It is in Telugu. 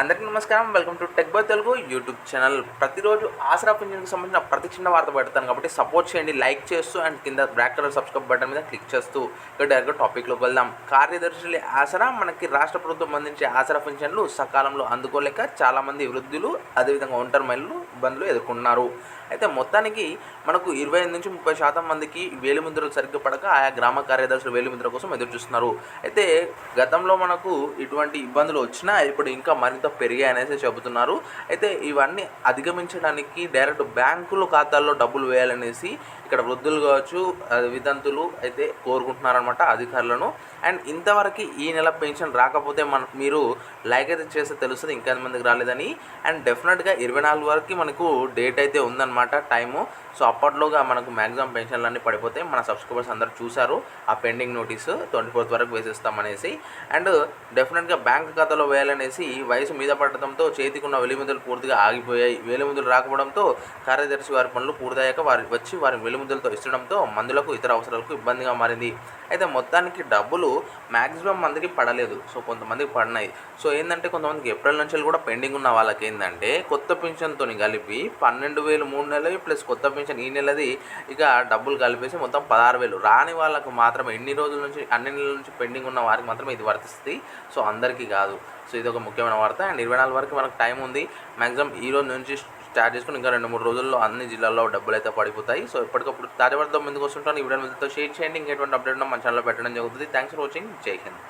అందరికీ నమస్కారం. Welcome to tech by Telugu YouTube channel. ప్రతిరోజు ఆసరా పింఛన్కి సంబంధించిన ప్రతి చిన్న వార్త పెడతాను కాబట్టి సపోర్ట్ చేయండి లైక్ చేస్తూ అండ్ కింద బ్లాక్ కలర్ సబ్స్క్రైబ్ బటన్ మీద క్లిక్ చేస్తూ ఇక్కడ డైరెక్ట్గా టాపిక్లోకి వెళ్దాం. కార్యదర్శులు ఆసరా మనకి రాష్ట్ర ప్రభుత్వం అందించే ఆసరా పింఛన్లు సకాలంలో అందుకోలేక చాలామంది వృద్ధులు అదేవిధంగా ఒంటరి మహిళలు ఇబ్బందులు ఎదుర్కొన్నారు అయితే మొత్తానికి మనకు ఇరవై ఐదు నుంచి ముప్పై శాతం మందికి వేలిముద్రలు సరిగ్గా పడక ఆయా గ్రామ కార్యదర్శులు వేలిముద్ర కోసం ఎదురు చూస్తున్నారు. అయితే గతంలో మనకు ఇటువంటి ఇబ్బందులు వచ్చినా ఇప్పుడు ఇంకా మరింత పెరిగాయి అనేసి చెబుతున్నారు. అయితే ఇవన్నీ అధిగమించడానికి డైరెక్ట్ బ్యాంకుల ఖాతాల్లో డబ్బులు వేయాలనేసి ఇక్కడ వృద్ధులు కావచ్చు ఆ, వితంతులు అయితే కోరుకుంటున్నారనమాట అధికారులను. అండ్ ఇంతవరకు ఈ నెల పెన్షన్ రాకపోతే మన మీరు లైక్ అయితే చేస్తే తెలుస్తుంది ఇంకా ఎంతమందికి రాలేదని. అండ్ డెఫినెట్గా ఇరవై నాలుగు వరకు మనకు డేట్ అయితే ఉందన్నమాట టైము. సో అప్పట్లోగా మనకు మ్యాక్సిమం పెన్షన్లు అన్నీ పడిపోతాయి. మన సబ్స్క్రైబర్స్ అందరూ చూశారు ఆ పెండింగ్ నోటీసు ట్వంటీ ఫోర్త్ వరకు వేసేస్తామనేసి. అండ్ డెఫినెట్గా బ్యాంక్ ఖాతాలో వేయాలనేసి వయసు మీద పడటంతో చేతికి ఉన్న పూర్తిగా ఆగిపోయాయి. వెలిముద్రలు రాకపోవడంతో కార్యదర్శి వారి పనులు పూర్తయ్యాక వారి వచ్చి వారి వెలిముదలతో ఇచ్చడంతో మందులకు ఇతర అవసరాలకు ఇబ్బందిగా మారింది. అయితే మొత్తానికి డబ్బులు మ్యాక్సిమం మందికి పడలేదు. సో కొంతమందికి పడినాయి. సో ఏంటంటే కొంతమందికి ఏప్రిల్ నుంచి కూడా పెండింగ్ ఉన్న వాళ్ళకి ఏంటంటే కొత్త పెన్షన్తో కలిపి పన్నెండు వేలు మూడు నెలలు ప్లస్ కొత్త పెన్షన్ ఈ నెలది ఇక డబ్బులు కలిపేసి మొత్తం పదహారు వేలు. రాని వాళ్ళకు మాత్రమే ఎన్ని రోజుల నుంచి అన్ని నెలల నుంచి పెండింగ్ ఉన్న వారికి మాత్రమే ఇది వర్తిస్తుంది. సో అందరికీ కాదు. సో ఇది ఒక ముఖ్యమైన వార్త. అండ్ ఇరవై నాలుగు వరకు మనకు టైం ఉంది. మ్యాక్సిమం ఈ రోజు నుంచి స్టార్ట్ చేసుకుని ఇంకా రెండు మూడు రోజుల్లో అన్ని జిల్లాల్లో డబ్బులు అయితే పడిపోతాయి. సో ఎప్పటికప్పుడు తాజా వార్తతో ముందుకు వస్తుంటాను ఈ వీడియో మీతో షేర్ చేయండి. ఇంకెటువంటి అప్డేట్ మన ఛానల్లో పెట్టడం జరుగుతుంది. థ్యాంక్స్ ఫర్ వాచింగ్ జై హింద్